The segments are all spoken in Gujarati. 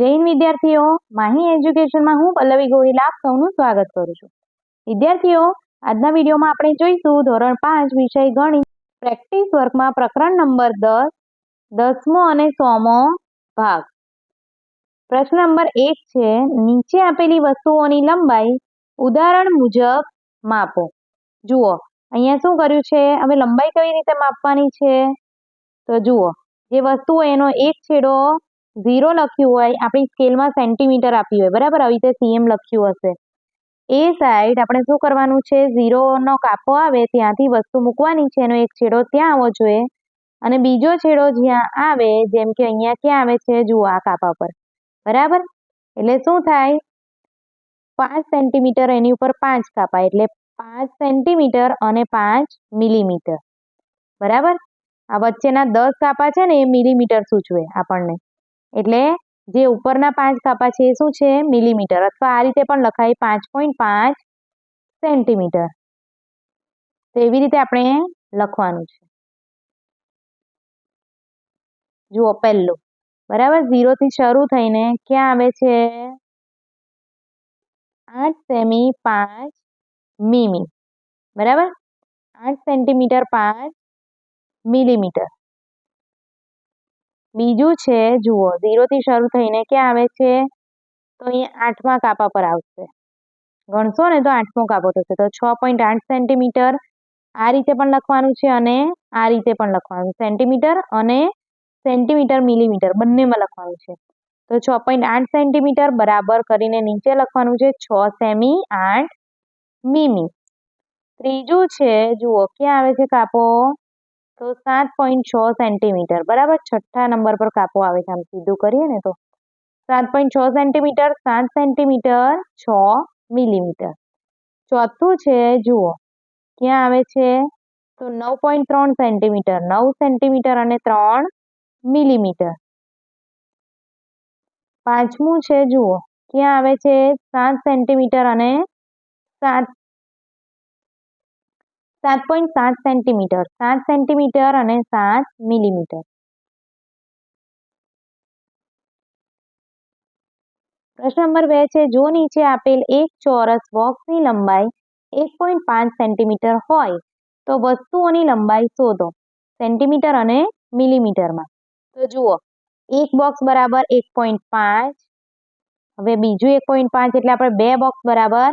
જૈન વિદ્યાર્થીઓ. માહી એજ્યુકેશનમાં હું પલ્લવી ગોહિલ આપ સૌનું સ્વાગત કરું છું. વિદ્યાર્થીઓ, આજના વિડીયોમાં આપણે જોઈશું ધોરણ પાંચ વિષય ગણિત. પ્રેક્ટિસ વર્કમાં પ્રકરણ નંબર દસ, દસમો અને સોમો ભાગ. પ્રશ્ન નંબર એક છે, નીચે આપેલી વસ્તુઓની લંબાઈ ઉદાહરણ મુજબ માપો. જુઓ, અહીંયા શું કર્યું છે? હવે લંબાઈ કઈ રીતે માપવાની છે? તો જુઓ, જે વસ્તુ એનો એક છેડો ઝીરો લખ્યું હોય, આપણી સ્કેલમાં સેન્ટીમીટર આપ્યું હોય, બરાબર? આવી રીતે સીએમ લખ્યું હશે. એ સાઈડ આપણે શું કરવાનું છે? ઝીરોનો કાપો આવે, ત્યાંથી વસ્તુ મૂકવાની છે, એનો એક છેડો ત્યાં આવવો જોઈએ. અને બીજો છેડો જ્યાં આવે, જેમ કે અહીંયા ક્યાં આવે છે? જુઓ આ કાપા પર. બરાબર? એટલે શું થાય? પાંચ સેન્ટીમીટર એની ઉપર પાંચ કાપા, એટલે પાંચ સેન્ટીમીટર અને પાંચ મિલીમીટર બરાબર? આ વચ્ચેના દસ કાપા છે ને, એ મિલીમીટર સૂચવે આપણને. એટલે જે ઉપરના પાંચ કાપા છે એ શું છે? મિલીમીટર. અથવા આ રીતે પણ લખાય પાંચ પોઈન્ટ પાંચ સેન્ટીમીટર. તો એવી રીતે આપણે લખવાનું છે. જુઓ પહેલું. બરાબર? ઝીરોથી શરૂ થઈને ક્યાં આવે છે? આઠ સેમી પાંચ મીમી. બરાબર? આઠ સેન્ટીમીટર પાંચ મિલીમીટર. બીજું છે, જુઓ, ઝીરોથી શરૂ થઈને ક્યાં આવે છે? તો અહીંયા આઠમા કાપા પર આવશે. ગણશો ને તો આઠમો કાપો થશે. તો છ પોઈન્ટ આઠ સેન્ટીમીટર આ રીતે પણ લખવાનું છે અને આ રીતે પણ લખવાનું. સેન્ટીમીટર અને સેન્ટીમીટર મિલીમીટર બંનેમાં લખવાનું છે. તો છ પોઈન્ટ આઠ સેન્ટીમીટર બરાબર કરીને નીચે લખવાનું છે છ સેમી આઠ મીમી. ત્રીજું છે, જુઓ, ક્યાં આવે છે કાપો? તો સાત પોઈન્ટ છ સેન્ટીમીટર બરાબર? છઠ્ઠા નંબર પર કાપો આવે છે, આમ સીધું કરીએ ને તો. સાત પોઈન્ટ છ સેન્ટીમીટર સાત સેન્ટીમીટર છ મિલીમીટર ચોથું છે, જુઓ, ક્યાં આવે છે? તો નવ પોઈન્ટ ત્રણ સેન્ટીમીટર નવ સેન્ટીમીટર અને ત્રણ મિલીમીટર પાંચમું છે, જુઓ, ક્યાં આવે છે? સાત સેન્ટીમીટર અને સાત સાત પોઈન્ટ સાત સેન્ટીમીટર. સાત સેન્ટીમીટર અને સાત મિલીમીટર. પ્રશ્ન નંબર બે છે, જો નીચે આપેલ એક ચોરસ બોક્સની લંબાઈ એક પોઈન્ટ પાંચ સેન્ટીમીટર હોય, તો વસ્તુઓની લંબાઈ શોધો, સેન્ટીમીટર અને મિલીમીટરમાં. તો જુઓ, એક બોક્સ બરાબર એક પોઈન્ટ પાંચ, હવે બીજું એક પોઈન્ટ પાંચ, એટલે આપણે બે બોક્સ બરાબર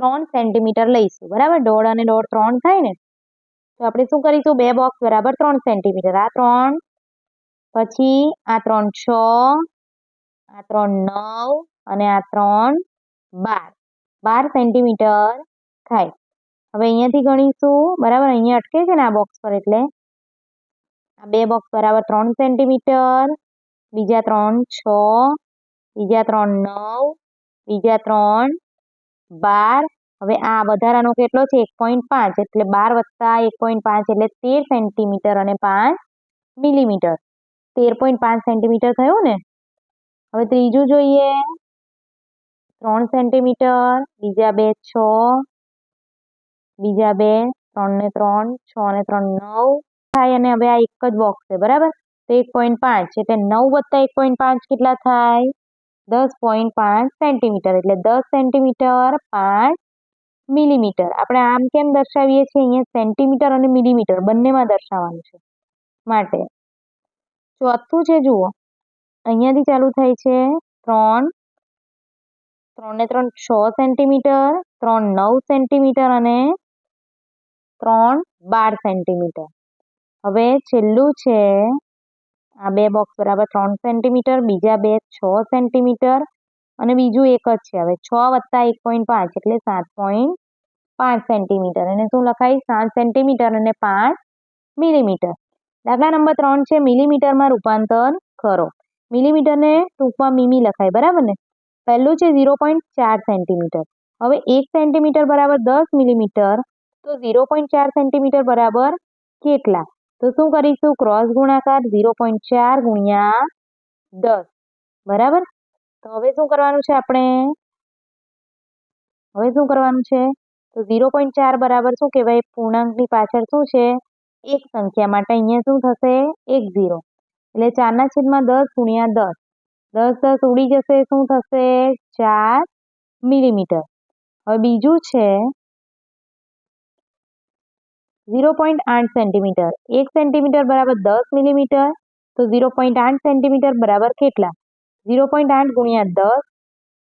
ત્રણ સેન્ટીમીટર લઈશું, બરાબર? દોઢ અને દોઢ ત્રણ થાય ને? તો આપણે શું કરીશું? બે બોક્સ બરાબર ત્રણ સેન્ટીમીટર. આ ત્રણ, પછી આ ત્રણ છ, આ ત્રણ નવ અને આ ત્રણ બાર. બાર સેન્ટીમીટર થાય. હવે અહીંયાથી ગણીશું, બરાબર? અહીંયા અટકે છે ને આ બોક્સ પર એટલે? આ બે બોક્સ બરાબર ત્રણ સેન્ટીમીટર, બીજા ત્રણ છ, બીજા ત્રણ નવ, બીજા ત્રણ બાર. હવે આ વધારાનો કેટલો છે? એક પોઈન્ટ પાંચ. એટલે બાર વત્તા એક પોઈન્ટ પાંચ એટલે તેર સેન્ટીમીટર અને પાંચ મિલીમીટર તેર પોઈન્ટ પાંચ સેન્ટીમીટર થયું ને? હવે ત્રીજું જોઈએ. ત્રણ સેન્ટીમીટર બીજા બે છ, બીજા બે ત્રણ ને ત્રણ, છ ને ત્રણ નવ. થાય અને હવે આ એક જ બોક્સ છે, બરાબર? તો એક પોઈન્ટ પાંચ. એટલે નવ વત્તા એક પોઈન્ટ પાંચ કેટલા થાય? દસ પોઈન્ટ પાંચ સેન્ટીમીટર, એટલે દસ સેન્ટીમીટર પાંચ મિલીમીટર. આપણે આમ કેમ દર્શાવીએ છીએ? અહીંયા સેન્ટીમીટર અને મિલીમીટર બંનેમાં દર્શાવવાનું છે માટે. ચોથું છે, જુઓ. અહીંયાથી ચાલુ થાય છે ત્રણ. ત્રણ ને ત્રણ છ સેન્ટીમીટર, ત્રણ નવ સેન્ટીમીટર અને ત્રણ બાર સેન્ટીમીટર. હવે છેલ્લું છે આ બે બોક્સ બરાબર ત્રણ સેન્ટીમીટર બીજા બે છ સેન્ટીમીટર અને બીજું એક જ છે. હવે છ વત્તા એક પોઈન્ટ પાંચ એટલે સાત પોઈન્ટ પાંચ સેન્ટીમીટર અને શું લખાય? સાત સેન્ટીમીટર અને પાંચ મિલીમીટર દાખલા નંબર ત્રણ છે મિલીમીટરમાં રૂપાંતર કરો. મિલીમીટરને ટૂંકમાં મીમી લખાય, બરાબર ને? પહેલું છે ઝીરો પોઈન્ટ ચાર સેન્ટીમીટર હવે એક સેન્ટીમીટર બરાબર દસ મિલીમીટર તો ઝીરો પોઈન્ટ ચાર સેન્ટીમીટર બરાબર કેટલા? તો શું કરીશું? ક્રોસ ગુણાકાર ઝીરો પોઈન્ટ ચાર ગુણ્યા દસ. બરાબર? તો હવે શું કરવાનું છે આપણે? હવે શું કરવાનું છે? તો ઝીરો પોઈન્ટ ચાર બરાબર શું કહેવાય? પૂર્ણાંકની પાછળ શું છે? એક સંખ્યા. માટે અહીંયા શું થશે? એક ઝીરો એટલે ચારના છેદમાં દસ ગુણ્યા દસ. દસ દસ ઉડી જશે. શું થશે? ચાર મિલીમીટર. હવે બીજું છે ઝીરો પોઈન્ટ આઠ સેન્ટીમીટર એક સેન્ટીમીટર બરાબર દસ મિલીમીટર તો ઝીરો પોઈન્ટ આઠ સેન્ટીમીટર બરાબર કેટલા? ઝીરો પોઈન્ટ આઠ ગુણ્યા દસ,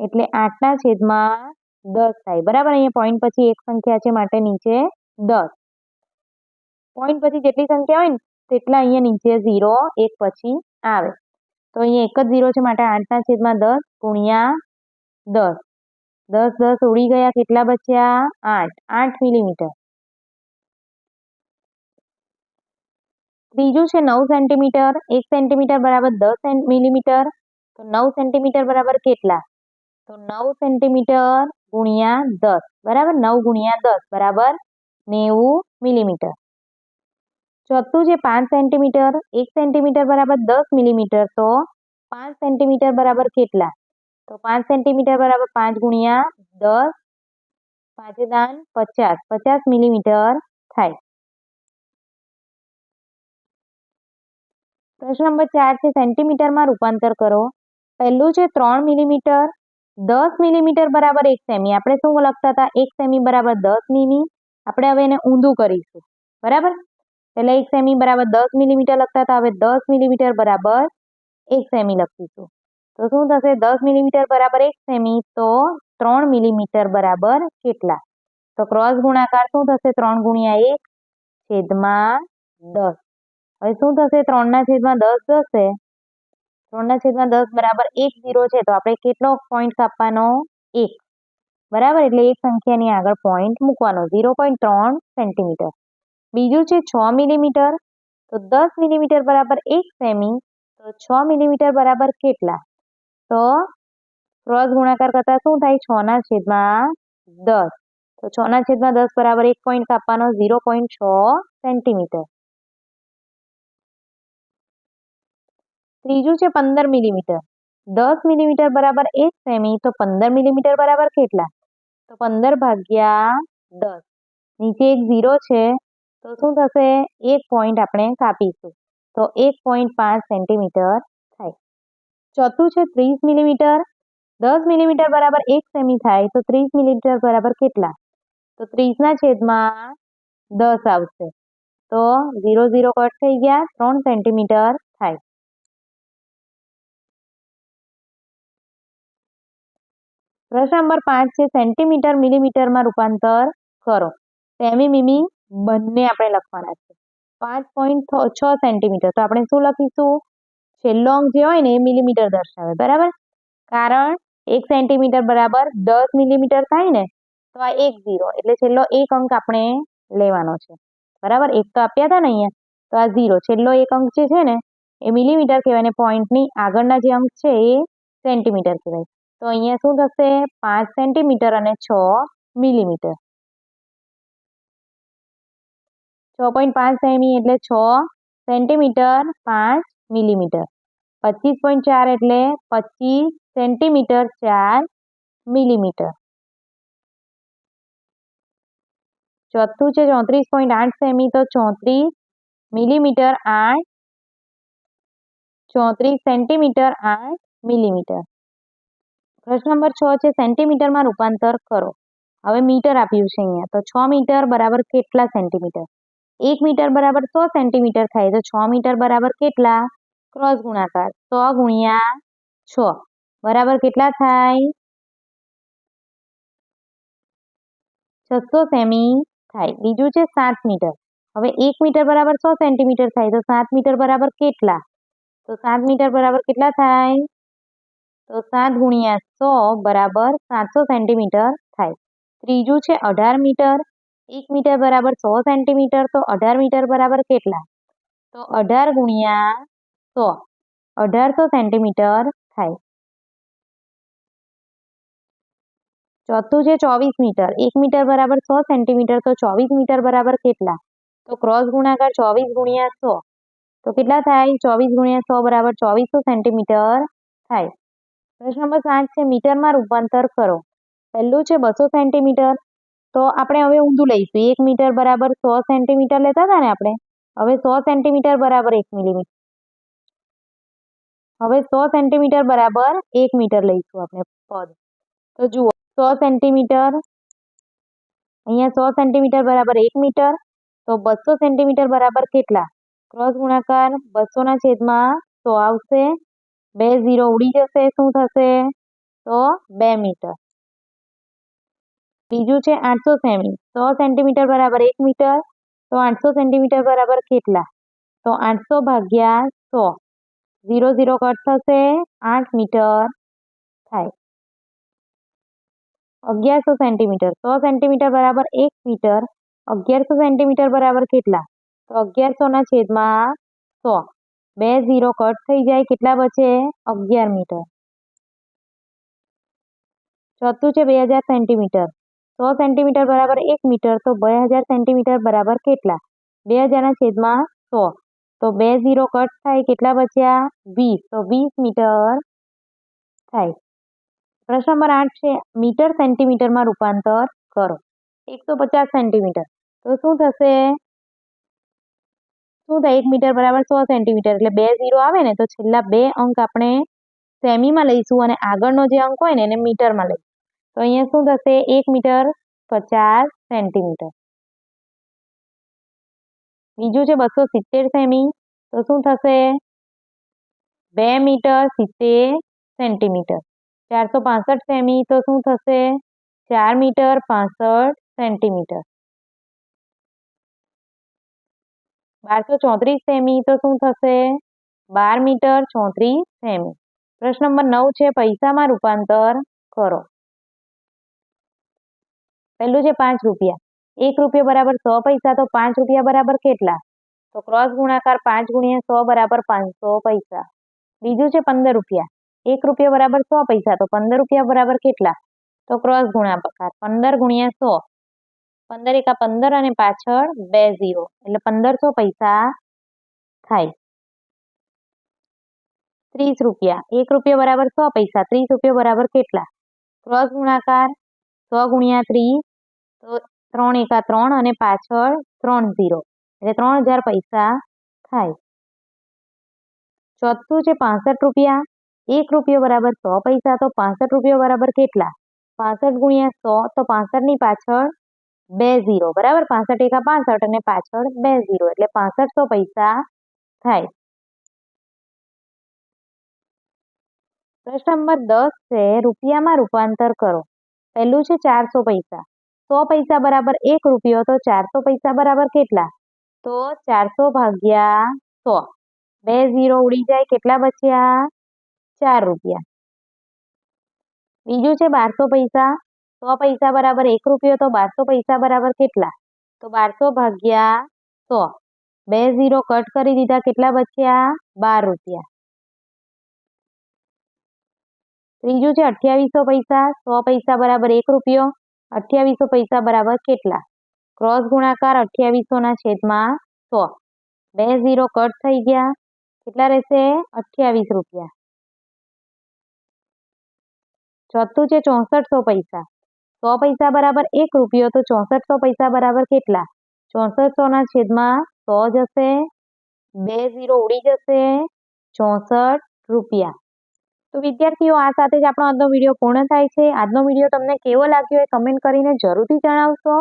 એટલે આઠના છેદમાં દસ થાય. બરાબર? અહીંયા પોઈન્ટ પછી એક સંખ્યા છે માટે નીચે દસ. પોઈન્ટ પછી જેટલી સંખ્યા હોય ને, તેટલા અહીંયા નીચે ઝીરો, એક પછી આવે. તો અહીંયા એક જ ઝીરો છે માટે આઠના છેદમાં દસ ગુણ્યા દસ. દસ દસ ઉડી ગયા, કેટલા બચ્યા? આઠ. આઠ મિલીમીટર ત્રીજું છે નવ સેન્ટીમીટર એક સેન્ટીમીટર બરાબર દસ મિલીમીટર તો નવ સેન્ટીમીટર બરાબર કેટલા તો નવ સેન્ટીમીટર ગુણ્યા દસ બરાબર નવ ગુણ્યા દસ બરાબર નેવું મિલીમીટર ચોથું છે પાંચ સેન્ટીમીટર એક સેન્ટીમીટર બરાબર દસ મિલીમીટર તો પાંચ સેન્ટીમીટર બરાબર કેટલા તો પાંચ સેન્ટીમીટર બરાબર પાંચ ગુણ્યા દસ પાંચે દાન પચાસ પચાસ મિલીમીટર થાય પ્રશ્ન નંબર ચાર છે સેન્ટીમીટરમાં રૂપાંતર કરો. પહેલું છે, ત્રણ મિલીમીટર, દસ મિલીમીટર બરાબર એક સેમી. આપણે શું લખતા હતા? એક સેમી બરાબર દસ મિલી આપણે હવે એને ઊંધું કરીશું. બરાબર? પહેલાં એક સેમી બરાબર દસ મિલીમીટર લખતા હતા. હવે દસ મિલીમીટર બરાબર એક સેમી લખીશું. તો શું થશે? દસ મિલીમીટર બરાબર એક સેમી, તો ત્રણ મિલીમીટર બરાબર કેટલા? તો ક્રોસ ગુણાકાર શું થશે? ત્રણ ગુણ્યા એક છેદમાં દસ. હવે શું થશે? ત્રણના છેદમાં દસ થશે. ત્રણના છેદમાં દસ બરાબર એક ઝીરો છે, તો આપણે કેટલો પોઈન્ટ કાપવાનો? એક. બરાબર? એટલે એક સંખ્યાની આગળ પોઈન્ટ મૂકવાનો. ઝીરો પોઈન્ટ ત્રણ સેન્ટીમીટર બીજું છે છ મિલીમીટર તો દસ મિલીમીટર બરાબર એક સેમી તો છ મિલીમીટર બરાબર કેટલા? તો ક્રોસ ગુણાકાર કરતા શું થાય? છના છેદમાં દસ. તો છના છેદમાં દસ બરાબર એક પોઈન્ટ કાપવાનો ઝીરો પોઈન્ટ છ સેન્ટીમીટર ત્રીજું છે પંદર મિલીમીટર. દસ મિલીમીટર બરાબર એક સેમી, તો પંદર મિલીમીટર બરાબર કેટલા? તો પંદર ભાગ્યા દસ. નીચે એક ઝીરો છે, તો શું થશે? એક પોઈન્ટ આપણે કાપીશું. તો એક પોઈન્ટ પાંચ સેન્ટીમીટર થાય. ચોથું છે ત્રીસ મિલીમીટર. દસ મિલીમીટર બરાબર એક સેમી થાય, તો ત્રીસ મિલીમીટર બરાબર કેટલા? તો ત્રીસના છેદમાં દસ આવશે. તો ઝીરો ઝીરો કટ થઈ ગયા, ત્રણ સેન્ટીમીટર થાય. પ્રશ્ન નંબર પાંચ છે સેન્ટીમીટર મિલીમીટરમાં રૂપાંતર કરો. સેમી મીમી બંને આપણે લખવાના છે. પાંચ પોઈન્ટ છ સેન્ટીમીટર તો આપણે શું લખીશું? છેલ્લો અંક જે હોય ને એ મિલીમીટર દર્શાવે. બરાબર? કારણ એક સેન્ટીમીટર બરાબર દસ મિલીમીટર થાય ને, તો આ એક ઝીરો એટલે છેલ્લો એક અંક આપણે લેવાનો છે. બરાબર? એક તો આપ્યા હતા ને અહીંયા, તો આ ઝીરો છેલ્લો એક અંક જે છે ને, એ મિલીમીટર કહેવાય ને પોઈન્ટની આગળના જે અંક છે એ સેન્ટીમીટર કહેવાય. તો અહીંયા શું થશે? પાંચ સેન્ટીમીટર અને છ મિલીમીટર. છ પોઈન્ટ પાંચ સેમી એટલે છ સેન્ટીમીટર પાંચ મિલીમીટર. પચીસ પોઈન્ટ ચાર એટલે પચીસ સેન્ટીમીટર ચાર મિલીમીટર. ચોથું છે ચોત્રીસ પોઈન્ટ આઠ સેમી તો ચોત્રીસ મિલીમીટર આઠ. ચોત્રીસ સેન્ટીમીટર આઠ મિલીમીટર. પ્રશ્ન નંબર છ છે સેન્ટીમીટરમાં રૂપાંતર કરો. હવે મીટર આપ્યું છે અહીંયા. તો છ મીટર બરાબર કેટલા સેન્ટીમીટર એક મીટર બરાબર સો સેન્ટીમીટર થાય. તો છ મીટર બરાબર કેટલા? ક્રોસ ગુણાકાર સો ગુણ્યા છ. બરાબર કેટલા થાય? છસો સેમી થાય. બીજું છે સાત મીટર. હવે એક મીટર બરાબર સો સેન્ટીમીટર થાય. તો સાત મીટર બરાબર કેટલા? તો સાત મીટર બરાબર કેટલા થાય? તો સાત ગુણ્યા સો બરાબર સાતસો સેન્ટીમીટર થાય. ત્રીજું છે અઢાર મીટર. એક મીટર બરાબર સો સેન્ટીમીટર. તો અઢાર મીટર બરાબર કેટલા? તો અઢાર ગુણ્યા સો. અઢારસો સેન્ટીમીટર થાય. ચોથું છે ચોવીસ મીટર. એક મીટર બરાબર સો સેન્ટીમીટર. તો ચોવીસ મીટર બરાબર કેટલા? તો ક્રોસ ગુણાકાર ચોવીસ ગુણ્યા સો. તો કેટલા થાય? ચોવીસ ગુણ્યા સો બરાબર ચોવીસો સેન્ટીમીટર થાય. પ્રશ્ન નંબર સાત છે, મીટરમાં રૂપાંતર કરો. પહેલું છે બસો સેન્ટીમીટર. તો આપણે હવે ઊંધું લઈશું. એક મીટર બરાબર સો સેન્ટીમીટર લેતા હતા ને આપણે? હવે સો સેન્ટીમીટર બરાબર એક મિલીમીટર. હવે સો સેન્ટીમીટર બરાબર એક મીટર લઈશું આપણે પદ. તો જુઓ, સો સેન્ટીમીટર, અહીંયા સો સેન્ટીમીટર બરાબર એક મીટર. તો બસો સેન્ટીમીટર બરાબર કેટલા? ક્રોસ ગુણાકાર બસોના છેદમાં સો આવશે બે ઝીરો ઉડી જશે, શું થશે? તો બે મીટર. બીજું છે આઠસો સેમી. સો સેન્ટીમીટર બરાબર એક મીટર. તો આઠસો સેન્ટીમીટર બરાબર કેટલા? તો આઠસો ભાગ્યા સો. ઝીરો ઝીરો કટ થશે, આઠ મીટર થાય. અગિયારસો સેન્ટીમીટર. સો સેન્ટીમીટર બરાબર એક મીટર. અગિયારસો સેન્ટીમીટર બરાબર કેટલા? તો અગિયારસોના છેદમાં સો. બે ઝીરો કટ થઈ જાય કેટલા બચે? અગિયાર મીટર. ચોથું છે બે હજાર સેન્ટીમીટર. સો સેન્ટીમીટર બરાબર એક મીટર, તો બે હજાર સેન્ટીમીટર બરાબર કેટલા? બે હજારના છેદમાં સો. તો બે ઝીરો કટ થાય કેટલા બચ્યા? વીસ. તો વીસ મીટર થાય. પ્રશ્ન નંબર આઠ છે, મીટર સેન્ટીમીટરમાં રૂપાંતર કરો. એકસો પચાસ સેન્ટીમીટર. તો શું થશે? શું થાય? એક મીટર બરાબર સો સેન્ટીમીટર. એટલે બે ઝીરો આવે ને, તો છેલ્લા બે અંક આપણે સેમીમાં લઈશું અને આગળનો જે અંક હોય ને, એને મીટરમાં લઈશું. તો અહીંયા શું થશે? એક મીટર પચાસ સેન્ટીમીટર. બીજું છે બસો સિત્તેર સેમી. તો શું થશે? બે મીટર સિત્તેર સેન્ટીમીટર. ચારસો પાસઠ સેમી. તો શું થશે? ચાર મીટર પાસઠ સેન્ટીમીટર. બારસો ચોત્રીસ સેમી તો શું થશે? બાર મીટર ચોત્રીસ સેમી. પ્રશ્ન નંબર નવ છે, પૈસામાં રૂપાંતર કરો. પહેલું છે પાંચ રૂપિયા. એક રૂપિયા બરાબર સો પૈસા, તો પાંચ રૂપિયા બરાબર કેટલા? તો ક્રોસ ગુણાકાર પાંચ ગુણ્યા સો બરાબર પાંચસો પૈસા. બીજું છે પંદર રૂપિયા. એક રૂપિયા બરાબર સો પૈસા, તો પંદર રૂપિયા બરાબર કેટલા? તો ક્રોસ ગુણાકાર, પંદર ગુણ્યા સો. પંદર એકા પંદર અને પાછળ બે ઝીરો. એટલે પંદરસો પૈસા થાય. ત્રીસ રૂપિયા. એક રૂપિયા બરાબર સો પૈસા. ત્રીસ રૂપિયા બરાબર કેટલા? ક્રોસ ગુણાકાર સો ગુણ્યા ત્રીસ તો ત્રણ એકા ત્રણ અને પાછળ ત્રણ ઝીરો. એટલે ત્રણ હજાર પૈસા થાય. ચોથું છે પાસઠ રૂપિયા. એક રૂપિયો બરાબર સો પૈસા, તો પાસઠ રૂપિયા બરાબર કેટલા? પાસઠ ગુણ્યા સો, તો પાસઠની પાછળ બે ઝીરો, બરાબર? પાસઠ એકા પાસઠ અને પાછળ બે ઝીરો, એટલે પાસઠસો પૈસા થાય. પ્રશ્ન નંબર દસ છે, રૂપિયામાં રૂપાંતર કરો. પહેલું છે ચારસો પૈસા. સો પૈસા બરાબર એક રૂપિયો, તો ચારસો પૈસા બરાબર કેટલા? તો ચારસો ભાગ્યા સો. બે ઝીરો ઉડી જાય, કેટલા બચ્યા? ચાર રૂપિયા. બીજું છે બારસો પૈસા. સો પૈસા બરાબર એક રૂપિયો તો બારસો પૈસા બરાબર કેટલા? તો બારસો ભાગ્યા સો. બે ઝીરો કટ કરી દીધા કેટલા બચ્યા? બાર રૂપિયા. ત્રીજું છે અઠ્યાવીસો પૈસા. સો પૈસા બરાબર એક રૂપિયો. અઠ્યાવીસો પૈસા બરાબર કેટલા? ક્રોસ ગુણાકાર અઠ્યાવીસોના છેદમાં સો. બે ઝીરો કટ થઈ ગયા. કેટલા રહેશે? અઠ્યાવીસ રૂપિયા. ચોથું છે ચોસઠસો પૈસા. સો પૈસા બરાબર એક રૂપિયો, તો ચોસઠસો પૈસા બરાબર કેટલા? ચોસઠસોના છેદમાં સો જશે, બે ઝીરો ઉડી જશે, ચોસઠ રૂપિયા. તો વિદ્યાર્થીઓ, આ સાથે જ આપણો આજનો વીડિયો પૂર્ણ થાય છે. આજનો વીડિયો તમને કેવો લાગ્યો એ કમેન્ટ કરીને જરૂરથી જણાવશો.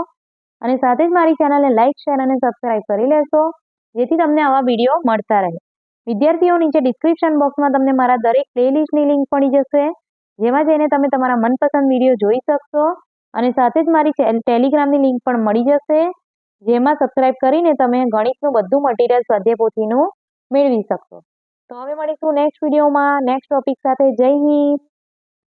અને સાથે જ મારી ચેનલને લાઇક શેર અને સબસ્ક્રાઈબ કરી લેશો, જેથી તમને આવા વીડિયો મળતા રહે. વિદ્યાર્થીઓ, નીચે ડિસ્ક્રિપ્શન બોક્સમાં તમને મારા દરેક પ્લેલિસ્ટની લિંક મળી જશે. જેમાં જઈને તમે તમારા મનપસંદ વીડિયો જોઈ શકશો. અને સાથે જ મારી ટેલિગ્રામની લિંક પણ મળી જશે, જેમાં સબસ્ક્રાઈબ કરીને તમે ગણિતનું બધું મટીરિયલ સ્વાધ્યાય મેળવી શકશો. તો હવે મળીશું નેક્સ્ટ વિડીયોમાં નેક્સ્ટ ટોપિક સાથે. જય હિન્દ!